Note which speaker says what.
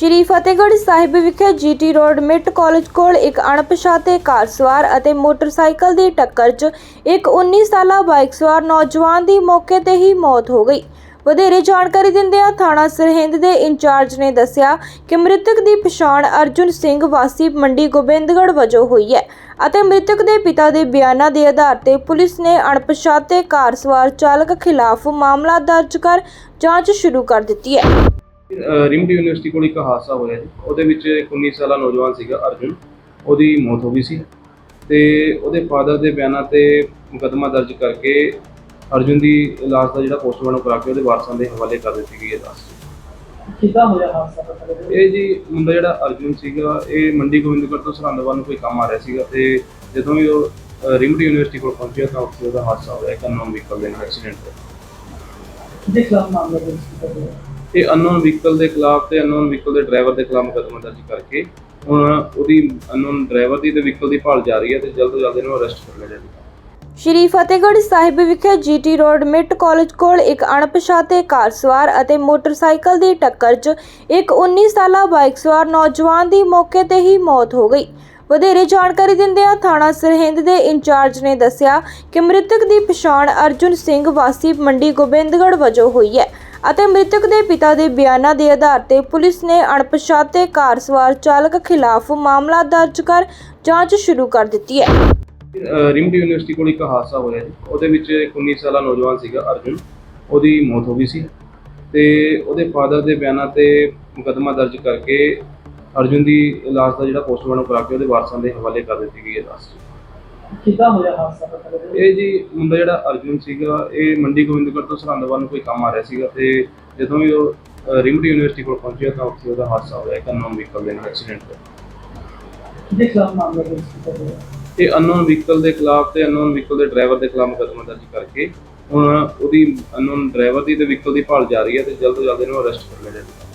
Speaker 1: ਸ਼੍ਰੀ ਫਤਿਹਗੜ੍ਹ ਸਾਹਿਬ ਵਿਖੇ GT road ਮਿੱਟ college ਕੋਲ ਇੱਕ ਅਣਪਛਾਤੇ ਕਾਰ ਸਵਾਰ ਅਤੇ ਮੋਟਰਸਾਈਕਲ ਦੀ ਟੱਕਰ 'ਚ ਇੱਕ 19 ਸਾਲਾ ਬਾਈਕ ਸਵਾਰ ਨੌਜਵਾਨ ਦੀ ਮੌਕੇ ਤੇ ਹੀ ਮੌਤ ਹੋ ਗਈ। ਵਧੇਰੇ ਜਾਣਕਾਰੀ ਦਿੰਦਿਆਂ ਥਾਣਾ ਸਰਹਿੰਦ ਦੇ ਇੰਚਾਰਜ ਨੇ ਦੱਸਿਆ ਕਿ ਮ੍ਰਿਤਕ ਦੀ ਪਛਾਣ ਅਰਜੁਨ ਸਿੰਘ ਵਾਸੀ ਮੰਡੀ ਗੋਬਿੰਦਗੜ੍ਹ ਵਜੋਂ ਹੋਈ ਹੈ ਅਤੇ ਮ੍ਰਿਤਕ ਦੇ ਪਿਤਾ ਦੇ ਬਿਆਨਾਂ ਦੇ ਆਧਾਰ ਤੇ ਪੁਲਿਸ ਨੇ ਅਣਪਛਾਤੇ ਕਾਰ ਸਵਾਰ ਚਾਲਕ ਖਿਲਾਫ ਮਾਮਲਾ ਦਰਜ ਕਰ ਜਾਂਚ ਸ਼ੁਰੂ ਕਰ ਦਿੱਤੀ ਹੈ।
Speaker 2: ਰਿਮਟ ਯੂਨੀਵਰਸਿਟੀ ਕੋਲ ਇੱਕ ਹਾਦਸਾ ਹੋਇਆ ਜੀ। ਉਹਦੇ ਵਿੱਚ ਇੱਕ 19 ਸਾਲਾ ਨੌਜਵਾਨ ਸੀਗਾ ਅਰਜੁਨ। ਉਹਦੀ ਮੌਤ ਹੋ ਗਈ ਸੀ। ਤੇ ਉਹਦੇ ਫਾਦਰ ਦੇ ਬਿਆਨਾਂ ਤੇ ਮੁਕੱਦਮਾ ਦਰਜ ਕਰਕੇ ਅਰਜੁਨ ਦੀ ਲਾਸ਼ ਦਾ ਜਿਹੜਾ ਪੋਸਟਮਾਰਟਮ ਕਰਾ ਕੇ ਉਹਦੇ ਵਾਰਸਾਂ ਦੇ ਹਵਾਲੇ ਕਰ ਦਿੱਤੀ ਗਈ ਹੈ ਲਾਸ਼
Speaker 3: ਕਿੱਦਾਂ ਹੋਇਆ ਹਾਦਸਾ?
Speaker 2: ਇਹ ਜੀ ਮੁੰਡਾ ਜਿਹੜਾ ਅਰਜੁਨ ਸੀਗਾ ਇਹ ਮੰਡੀ ਗੋਬਿੰਦਗੜ੍ਹ ਤੋਂ ਸਰਹੰਦ ਵੱਲ ਨੂੰ ਕੋਈ ਕੰਮ ਆ ਰਿਹਾ ਸੀਗਾ ਤੇ ਜਦੋਂ ਵੀ ਉਹ ਰਿਮਟ ਯੂਨੀਵਰਸਿਟੀ ਕੋਲ ਪਹੁੰਚਿਆ ਤਾਂ ਉੱਥੇ ਉਹਦਾ ਹਾਦਸਾ ਹੋਇਆ। ਇੱਕ ਅਨਨੋਨ ਵਹੀਕਲ ਦੇ ਨਾਲ ਐਕਸੀਡੈਂਟ ਹੋਇਆ।
Speaker 3: ਖਿਲਾਫ ਮਾਮਲਾ ਦਰਜ ਕੀਤਾ ਗਿਆ?
Speaker 2: ਇਹ ਅਨਨੋਨ ਵਹੀਕਲ ਦੇ ਖਿਲਾਫ ਤੇ ਅਨਨੋਨ ਵਹੀਕਲ ਦੇ ਡਰਾਈਵਰ ਦੇ ਖਿਲਾਫ ਮੁਕੱਦਮਾ ਦਰਜ ਕਰਕੇ ਹੁਣ ਉਹਦੀ ਅਨਨੋਨ ਡਰਾਈਵਰ ਦੀ ਤੇ ਵਹੀਕਲ ਦੀ ਭਾਲ ਜਾਰੀ ਹੈ ਤੇ ਜਲਦ ਤੋਂ ਜਲਦ ਇਹਨੂੰ ਅਰੈਸਟ ਕਰ ਲਿਆ ਜਾਵੇਗਾ।
Speaker 1: ਸ਼੍ਰੀ ਫਤਿਹਗੜ੍ਹ ਸਾਹਿਬ ਵਿਖੇ ਜੀਟੀ ਰੋਡ ਮਿੱਟ ਕਾਲਜ ਕੋਲ ਇੱਕ ਅਣਪਛਾਤੇ ਕਾਰ ਸਵਾਰ ਅਤੇ ਮੋਟਰਸਾਈਕਲ ਦੀ ਟੱਕਰ 'ਚ ਇੱਕ 19 ਸਾਲਾ ਬਾਈਕ ਸਵਾਰ ਨੌਜਵਾਨ ਦੀ ਮੌਕੇ ਤੇ ਹੀ ਮੌਤ ਹੋ ਗਈ। ਵਧੇਰੇ ਜਾਣਕਾਰੀ ਦਿੰਦਿਆਂ ਥਾਣਾ ਸਰਹਿੰਦ ਦੇ ਇੰਚਾਰਜ ਨੇ ਦੱਸਿਆ ਕਿ ਮ੍ਰਿਤਕ ਦੀ ਪਛਾਣ ਅਰਜੁਨ ਸਿੰਘ ਵਾਸੀ ਮੰਡੀ ਗੋਬਿੰਦਗੜ੍ਹ ਵਜੋਂ ਹੋਈ ਹੈ। ਅਤੇ ਮ੍ਰਿਤਕ ਦੇ ਪਿਤਾ ਦੇ ਬਿਆਨਾਂ ਦੇ ਆਧਾਰ ਤੇ ਪੁਲਿਸ ਨੇ ਅਣਪਛਾਤੇ ਕਾਰ ਸਵਾਰ ਚਾਲਕ ਖਿਲਾਫ ਮਾਮਲਾ ਦਰਜ ਕਰ ਜਾਂਚ ਸ਼ੁਰੂ ਕਰ ਦਿੱਤੀ ਹੈ।
Speaker 2: ਅਹ ਰਿਮਟ ਯੂਨੀਵਰਸਿਟੀ ਕੋਲ ਇੱਕ ਹਾਦਸਾ ਹੋਇਆ ਜੀ। ਉਹਦੇ ਵਿੱਚ ਇੱਕ 19 ਸਾਲਾ ਨੌਜਵਾਨ ਸੀਗਾ ਅਰਜੁਨ। ਉਹਦੀ ਮੌਤ ਹੋ ਗਈ ਸੀ। ਤੇ ਉਹਦੇ ਫਾਦਰ ਦੇ ਬਿਆਨਾਂ ਤੇ ਮੁਕੱਦਮਾ ਦਰਜ ਕਰਕੇ ਅਰਜੁਨ ਦੀ ਲਾਸ਼ ਦਾ ਜਿਹੜਾ ਪੋਸਟਮਾਰਟਮ ਕਰਾ ਕੇ ਉਹਦੇ ਵਾਰਸਾਂ ਦੇ ਹਵਾਲੇ ਕਰ ਦਿੱਤੀ ਗਈ ਹੈ ਲਾਸ਼
Speaker 3: ਕਿੱਦਾਂ ਹੋਇਆ ਹਾਦਸਾ ਪਤਾ ਲੱਗਿਆ?
Speaker 2: ਇਹ ਜੀ ਮੁੰਡਾ ਜਿਹੜਾ ਅਰਜੁਨ ਸੀਗਾ ਇਹ ਮੰਡੀ ਗੋਬਿੰਦਗੜ੍ਹ ਤੋਂ ਸਰਹੰਦ ਵੱਲ ਨੂੰ ਕੋਈ ਕੰਮ ਆ ਰਿਹਾ ਸੀਗਾ ਤੇ ਜਦੋਂ ਵੀ ਉਹ ਅਹ ਰਿਮਟ ਯੂਨੀਵਰਸਿਟੀ ਕੋਲ ਪਹੁੰਚਿਆ ਤਾਂ ਉੱਥੇ ਉਹਦਾ ਹਾਦਸਾ ਹੋਇਆ ਇੱਕ ਅਨਨੋਨ ਵਹੀਕਲ ਦੇ ਨਾਲ ਐਕਸੀਡੈਂਟ ਹੋਇਆ।
Speaker 3: ਦੇ ਖਿਲਾਫ ਮਾਮਲਾ ਦਰਜ ਕੀਤਾ ਗਿਆ?
Speaker 2: ਇਹ ਅਨਨੋਨ ਵਹੀਕਲ ਦੇ ਖਿਲਾਫ ਤੇ ਅਨਨੋਨ ਵਹੀਕਲ ਦੇ ਡਰਾਈਵਰ ਦੇ ਖਿਲਾਫ ਮੁਕੱਦਮਾ ਦਰਜ ਕਰਕੇ ਹੁਣ ਉਹਦੀ ਅਨਨੋਨ ਡਰਾਈਵਰ ਦੀ ਤੇ ਵਹੀਕਲ ਦੀ ਭਾਲ ਜਾਰੀ ਹੈ ਤੇ ਜਲਦ ਤੋਂ ਜਲਦ ਇਹਨੂੰ ਅਰੈਸਟ ਕਰ ਲਿਆ ਜਾਵੇਗਾ।